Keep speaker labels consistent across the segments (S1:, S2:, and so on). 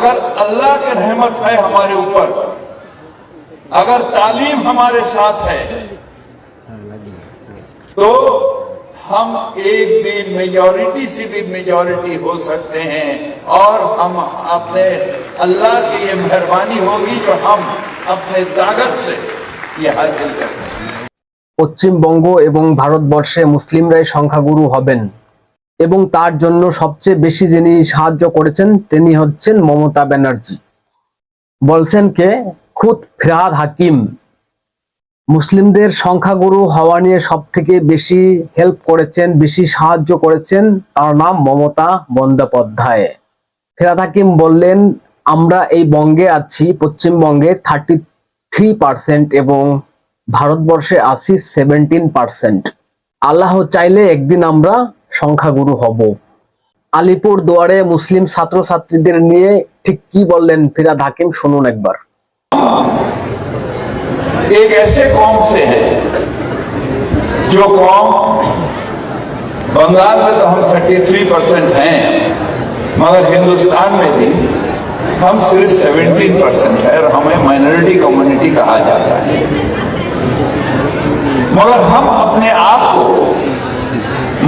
S1: अगर अल्लाह की रहमत है हमारे ऊपर अगर तालीम हमारे साथ है तो हम एक दिन मेजॉरिटी से भी मेजॉरिटी हो सकते हैं और हम अपने अल्लाह की ये मेहरबानी होगी जो हम अपने ताकत से ये हासिल करते हैं
S2: পশ্চিমবঙ্গ এবং ভারতবর্ষে মুসলিমরাই সংখ্যাগুরু হবেন এবং তার জন্য সবচেয়ে বেশি যিনি সাহায্য করেছেন, তিনি হচ্ছেন মমতা ব্যানার্জি। বলছেন কে? খুদ ফিরহাদ হাকিম। মুসলিমদের সংখ্যাগুরু হওয়া নিয়ে সব থেকে বেশি হেল্প করেছেন, বেশি সাহায্য করেছেন, তার নাম মমতা বন্দ্যোপাধ্যায়। ফিরাদ হাকিম বললেন, আমরা এই বঙ্গে আছি, পশ্চিমবঙ্গে থার্টি থ্রি পার্সেন্ট এবং ভারতবর্ষে আছি সেভেন্টিন পার্সেন্ট আল্লাহ চাইলে একদিন আমরা সংখ্যাগুরু হব আলিপুর দুয়ারে মুসলিম ছাত্রছাত্রীদের নিয়ে ঠিক কি বললেন ফিরাদ হাকিম শুনুন একবার
S1: एक ऐसे कौम से है जो कौम बंगाल में तो हम 33 परसेंट हैं मगर हिंदुस्तान में भी हम सिर्फ 17 परसेंट है और हमें माइनॉरिटी कम्युनिटी कहा जाता है मगर हम अपने आप को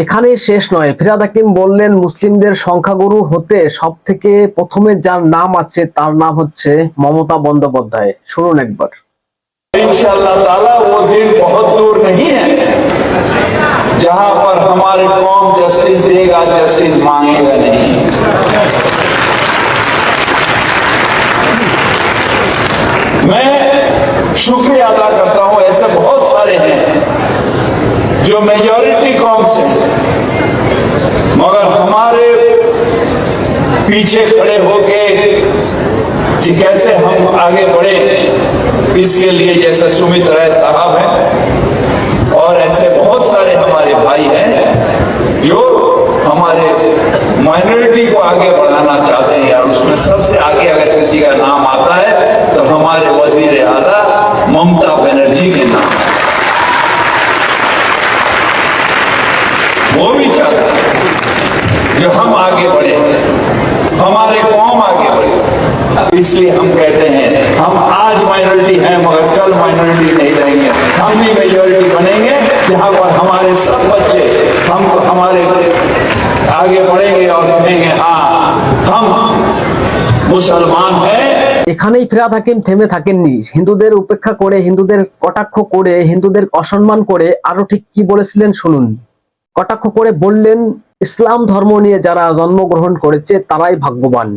S2: এখানেই শেষ নয় ফিরাদ হাকিম বললেন মুসলিমদের সংখ্যাগুরু হতে সব থেকে প্রথমে যার নাম আছে তার নাম হচ্ছে মমতা বন্দ্যোপাধ্যায় শুনুন একবার
S1: इंशाअल्लाह ताला वो दिन बहुत दूर नहीं है जहां पर हमारे कौम जस्टिस देगा जस्टिस मांगेगा नहीं मैं शुक्रिया अदा करता हूं ऐसे बहुत सारे हैं जो मेजॉरिटी कौम से पीछे खड़े होके कि कैसे हम आगे बढ़े इसके लिए जैसे सुमित राय साहब हैं। और ऐसे बहुत सारे हमारे भाई हैं जो हमारे माइनॉरिटी को आगे बढ़ाना चाहते हैं और उसमें सबसे आगे अगर किसी का नाम आता है तो हमारे वज़ीर आला ममता बनर्जी के नाम। वो भी चाहते हैं जो हम आगे बढ़े हमारे कौम आगे बढ़े इसलिए हम कहते हैं हम आज माइनॉरिटी हैं मगर कल माइनॉरिटी नहीं रहेंगे हम भी मेजॉरिटी बनेंगे जहां पर हमारे सब बच्चे हम हमारे आगे बढ़ेंगे और कहेंगे हाँ हम मुसलमान हैं
S2: এখানেই ফিরাদ হাকিম থেমে থাকেননি হিন্দুদের উপেক্ষা করে হিন্দুদের কটাক্ষ করে হিন্দুদের অসম্মান করে আরো ঠিক কি বলেছিলেন শুনুন কটাক্ষ করে বললেন ইসলাম ধর্ম নিয়ে যারা জন্মগ্রহণ করেছে তারাই ভাগ্যবান।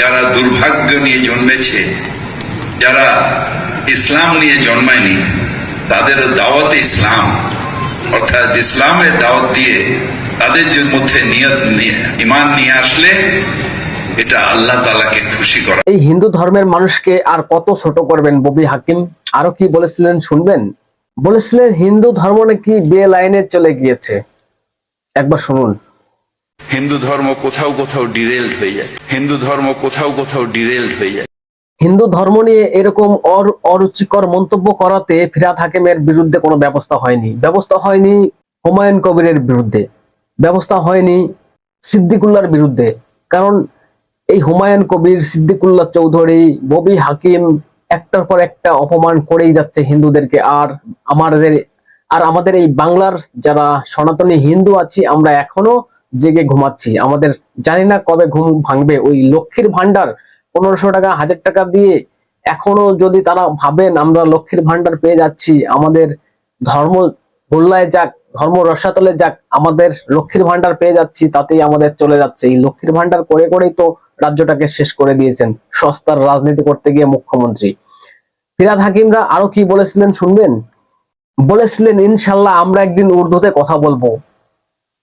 S3: যারা দুর্ভাগ্য নিয়ে জন্মেছে যারা ইসলাম নিয়ে জন্মায়নি তাদের দাওয়াত ইসলাম। অর্থাৎ ইসলামের দাওয়াত দিয়ে তাদের মধ্যে নিয়ত নিয়ে ইমান নিয়ে আসলে এটা আল্লাহ তালাকে খুশি করা।
S2: এই হিন্দু ধর্মের মানুষকে আর কত ছোট করবেন ববি হাকিম? আরও কি বলেছিলেন শুনবেন? বলেছিলেন হিন্দু ধর্ম নাকি বে লাইনে চলে গিয়েছে। একবার শুনুন।
S3: হিন্দু ধর্ম কোথাও কোথাও ডিরেলড হয়ে যায়। হিন্দু ধর্ম কোথাও কোথাও ডিরেলড হয়ে যায়।
S2: হিন্দু ধর্ম নিয়ে এরকম অর- অরুচিকর মন্তব্য করাতে ফিরাদ হাকিমের বিরুদ্ধে কোনো ব্যবস্থা হয়নি। ব্যবস্থা হয়নি হুমায়ুন কবিরের বিরুদ্ধে। ব্যবস্থা হয়নি সিদ্দিকুল্লার বিরুদ্ধে। কারণ এই হুমায়ুন কবির, সিদ্দিকুল্লাহ চৌধুরী, ববি হাকিম একটার পর একটা অপমান করেই যাচ্ছে হিন্দুদেরকে। আর আমাদের আর আমাদের এই বাংলার যারা সনাতনী হিন্দু আছি, আমরা এখনও জেগে ঘুমাচ্ছি। আমাদের জানি না কবে ঘুম ভাঙবে। ওই লক্ষ্মীর ভান্ডার পনেরোশো টাকা, হাজার টাকা দিয়ে এখনও যদি তারা ভাবেন আমরা লক্ষ্মীর ভান্ডার পেয়ে যাচ্ছি। আমাদের ধর্ম গোল্লায় যাক, ধর্ম রসাতলে যাক, আমাদের লক্ষ্মীর ভান্ডার পেয়ে যাচ্ছি, তাতেই আমাদের চলে যাচ্ছে। এই লক্ষ্মীর ভান্ডার করে করেই তো রাজ্যটাকে শেষ করে দিয়েছেন সস্তার রাজনীতি করতে গিয়ে মুখ্যমন্ত্রী। ফিরাদ হাকিমরা আরও কি বলেছিলেন শুনবেন? বলেছিলেন, ইনশাল্লাহ আমরা একদিন উর্দুতে কথা বলব।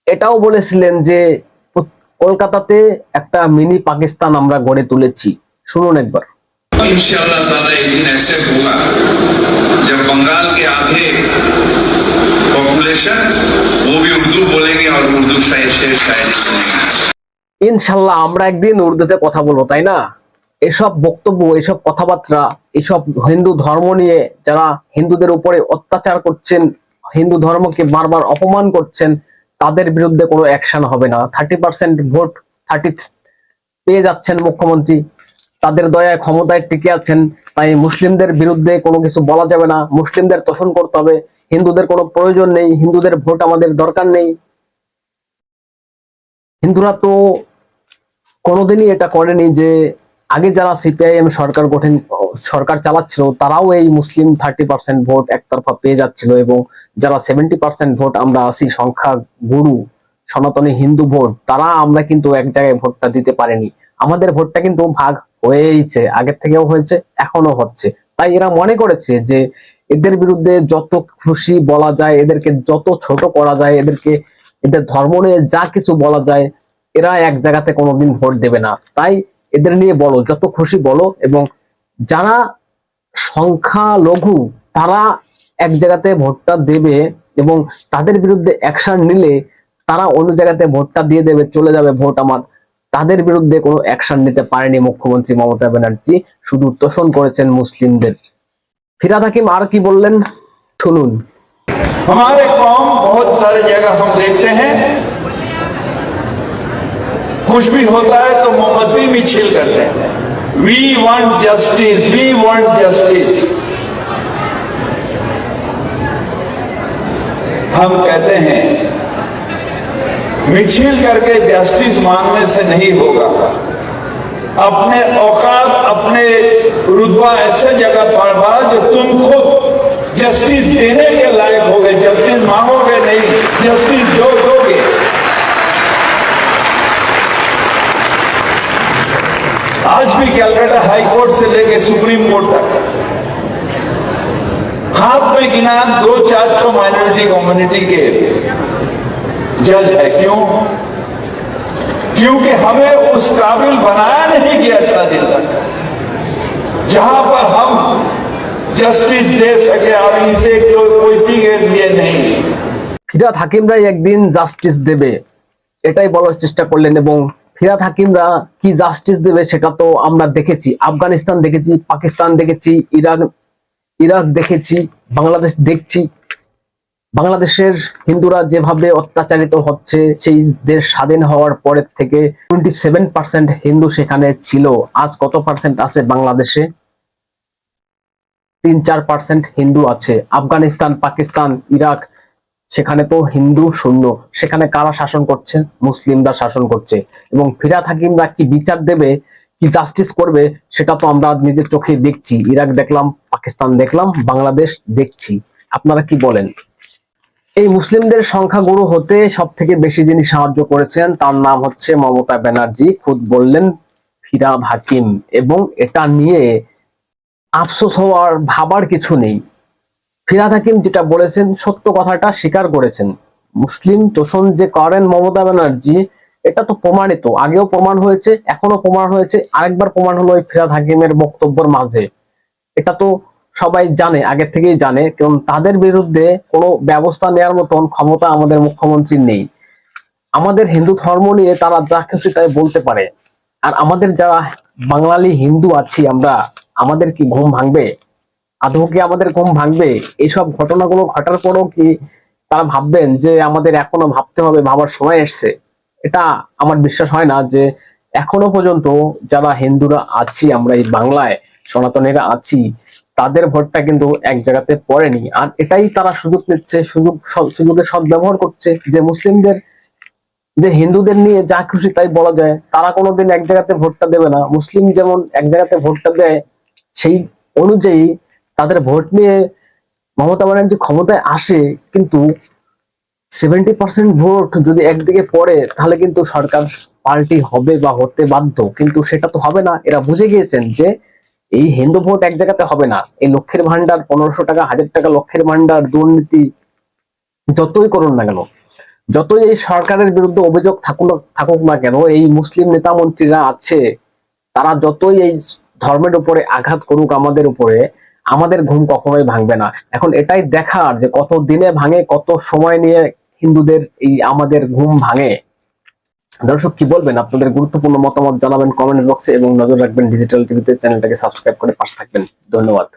S2: এটাও বলেছিলেন যে কলকাতাতে একটা মিনি পাকিস্তান আমরা গড়ে তুলেছি শুনুন একবার
S3: इंशाअल्लाह ताला एक दिन ऐसे होगा जब बंगाल के आधे पॉपुलेशन वो भी उर्दू बोलेंगे और उर्दू शायद शेर शायरी सुनेंगे
S2: ইনশাল্লাহ আমরা একদিন উর্দুতে কথা বলবো তাই না এসব বক্তব্য এসব কথাবার্তা এসব হিন্দু ধর্ম নিয়ে যারা হিন্দুদের উপরে অত্যাচার করছেন হিন্দু ধর্মকে বারবার অপমান করছেন তাদের বিরুদ্ধে কোনো অ্যাকশন হবে না। থার্টি পার্সেন্ট ভোট থার্টি পেয়ে যাচ্ছেন মুখ্যমন্ত্রী। তাদের দয়ায় ক্ষমতায় টিকে আছেন, তাই মুসলিমদের বিরুদ্ধে কোনো কিছু বলা যাবে না। মুসলিমদের তোষণ করতে হবে। হিন্দুদের কোনো প্রয়োজন নেই। হিন্দুদের ভোট আমাদের দরকার নেই। হিন্দুরা তো কোনোদিনই এটা করেনি যে আগে যারা সিপিআইএম সরকার গঠন, সরকার চালাচ্ছিল, তারাও এই মুসলিম থার্টি পার্সেন্ট ভোট একতরফা পেয়ে যাচ্ছিল এবং যারা সেভেন্টি পার্সেন্ট ভোট আমরা আছি, সংখ্যা গুরু, সনাতনী হিন্দু ভোট, তারা আমরা কিন্তু এক জায়গায় ভোটটা দিতে পারিনি। আমাদের ভোটটা কিন্তু ভাগ হয়েইছে, আগের থেকেও হয়েছে এখনও হচ্ছে। তাই এরা মনে করেছে যে এদের বিরুদ্ধে যত খুশি বলা যায়, এদেরকে যত ছোট করা যায়, এদেরকে, এদের ধর্ম নিয়ে যা কিছু বলা যায়, এরা এক জায়গাতে কোনোদিন ভোট দেবে না। তাই এদের নিয়ে বলো যত খুশি বলো এবং যারা সংখ্যা লঘু তারা এক জায়গাতে ভোটটা দেবে এবং তাদের বিরুদ্ধে অ্যাকশন নিলে তারা অন্য জায়গাতে ভোটটা দিয়ে দেবে চলে যাবে ভোট আমার তাদের বিরুদ্ধে কোনো অ্যাকশন নিতে পারেনি মুখ্যমন্ত্রী মমতা ব্যানার্জি শুধু তোষণ করেছেন মুসলিমদের ফিরাদ হাকিম আর কি বললেন শুনুন
S1: हमारे कौम बहुत सारे जगह हम देखते हैं कुछ भी होता है तो मोमबत्ती भी छील करते हैं। We want justice we want justice हम कहते हैं, मिछिल करके जस्टिस मांगने से नहीं होगा। अपने औकात, अपने रुतबा ऐसे जगह पर भरा जो तुम खुद जस्टिस देने के लायक हो गए जस्टिस मांगोगे नहीं justice आज भी कैलकाटा हाई कोर्ट से लेके सुप्रीम कोर्ट तक हाथ में गिना दो चार सौ माइनॉरिटी कम्युनिटी के जज है क्यों क्योंकि हमें उस काबिल बनाया नहीं गया इतना दिन तक जहां पर हम जस्टिस दे सके और इसे कोई किसी के लिए नहीं
S2: ফিরাদ হাকিমরাই একদিন জাস্টিস দেবে এটাই বলার চেষ্টা করলেন এবং ফিরাদ হাকিমরা কি জাস্টিস দেবে সেটা তো আমরা দেখেছি। আফগানিস্তান দেখেছি, পাকিস্তান দেখেছি, ইরাক ইরাক দেখেছি, বাংলাদেশ দেখছি। বাংলাদেশের হিন্দুরা যেভাবে অত্যাচারিত হচ্ছে, সেই দেশ স্বাধীন হওয়ার পরের থেকে টোয়েন্টি সেভেন পার্সেন্ট হিন্দু সেখানে ছিল। আজ কত পার্সেন্ট আছে বাংলাদেশে? তিন চার পার্সেন্ট হিন্দু আছে। আফগানিস্তান, পাকিস্তান, ইরাক সেখানে তো হিন্দু শূন্য। সেখানে কারা শাসন করছে? মুসলিমরা শাসন করছে। এবং ফিরাত হাকিমরা কি বিচার দেবে, কি জাস্টিস করবে, সেটা তো আমরা নিজের চোখে দেখছি। ইরাক দেখলাম, পাকিস্তান দেখলাম, বাংলাদেশ দেখছি। আপনারা কি বলেন? এই মুসলিমদের সংখ্যাগুরু হতে সব থেকে বেশি যিনি সাহায্য করেছেন, তার নাম হচ্ছে মমতা ব্যানার্জি। খুদ বললেন ফিরাদ হাকিম এবং এটা নিয়ে আফসোস হওয়ার ভাবার কিছু নেই। ফিরাদ হাকিম যেটা বলেছেন, সত্য কথাটা স্বীকার করেছেন। মুসলিম তোষণ যে করেন মমতা ব্যানার্জি, এটা তো প্রমাণিত। আগেও প্রমাণ হয়েছে এখনও প্রমাণ হয়েছে, আরেকবার প্রমাণ হলো ওই ফিরাদ হাকিমের বক্তব্যের মাঝে। এটা তো সবাই জানে, আগের থেকেই জানে, কারণ তাদের বিরুদ্ধে কোনো ব্যবস্থা নেওয়ার মতন ক্ষমতা আমাদের মুখ্যমন্ত্রীর নেই। আমাদের হিন্দু ধর্ম নিয়ে তারা যা খুশি তাই বলতে পারে। আর আমাদের যারা বাঙালি হিন্দু আছি আমরা, আমাদের কি ঘুম ভাঙবে? আদৌ কি আমাদের ঘুম ভাঙবে? এইসব ঘটনাগুলো ঘটার পরও কি তারা ভাববেন যে আমাদের এখনও ভাবতে হবে, ভাবার সময় এসছে? এটা আমার বিশ্বাস হয় না যে এখনও পর্যন্ত যারা হিন্দুরা আছি, আমরা এই বাংলায় সনাতনীরা আছি, তাদের ভোটটা কিন্তু এক জায়গাতে পড়েনি। আর এটাই তারা সুযোগ নিচ্ছে, সুযোগ সুযোগের সদ্ব্যবহার করছে যে মুসলিমদের, যে হিন্দুদের নিয়ে যা খুশি তাই বলা যায়। তারা কোনোদিন এক জায়গাতে ভোটটা দেবে না। মুসলিম যেমন এক জায়গাতে ভোটটা দেয়, সেই অনুযায়ী তাদের ভোট নিয়ে মমতা ব্যানার্জি ক্ষমতায় আসে, কিন্তু সেভেন্টি পার্সেন্ট ভোট যদি একদিকে পড়ে, তাহলে কিন্তু সরকার পাল্টি হবে বা হতে বাধ্য। কিন্তু সেটা তো হবে না। এরা বুঝে গিয়েছেন যে এই হিন্দু ভোট এক জায়গাতে হবে না। এই লক্ষ্যের ভান্ডার পনেরোশো টাকা, হাজার টাকা লক্ষ্যের ভান্ডার দুর্নীতি, যতই করুন না কেন, যতই এই সরকারের বিরুদ্ধে অভিযোগ থাকুক থাকুক না কেন, এই মুসলিম নেতা মন্ত্রীরা আছে। তারা যতই এই ধর্মের উপরে আঘাত করুক আমাদের উপরে আমাদের ঘুম কখনোই ভাঙবে না। এখন এটাই দেখার যে কত দিনে ভাঙে, কত সময় নিয়ে হিন্দুদের এই আমাদের ঘুম ভাঙে। দর্শক, কি বলবেন? আপনাদের গুরুত্বপূর্ণ মতামত জানাবেন কমেন্ট বক্সে এবং নজর রাখবেন ডিজিটাল টিভিতে চ্যানেলটাকে সাবস্ক্রাইব করে পাশে থাকবেন। ধন্যবাদ।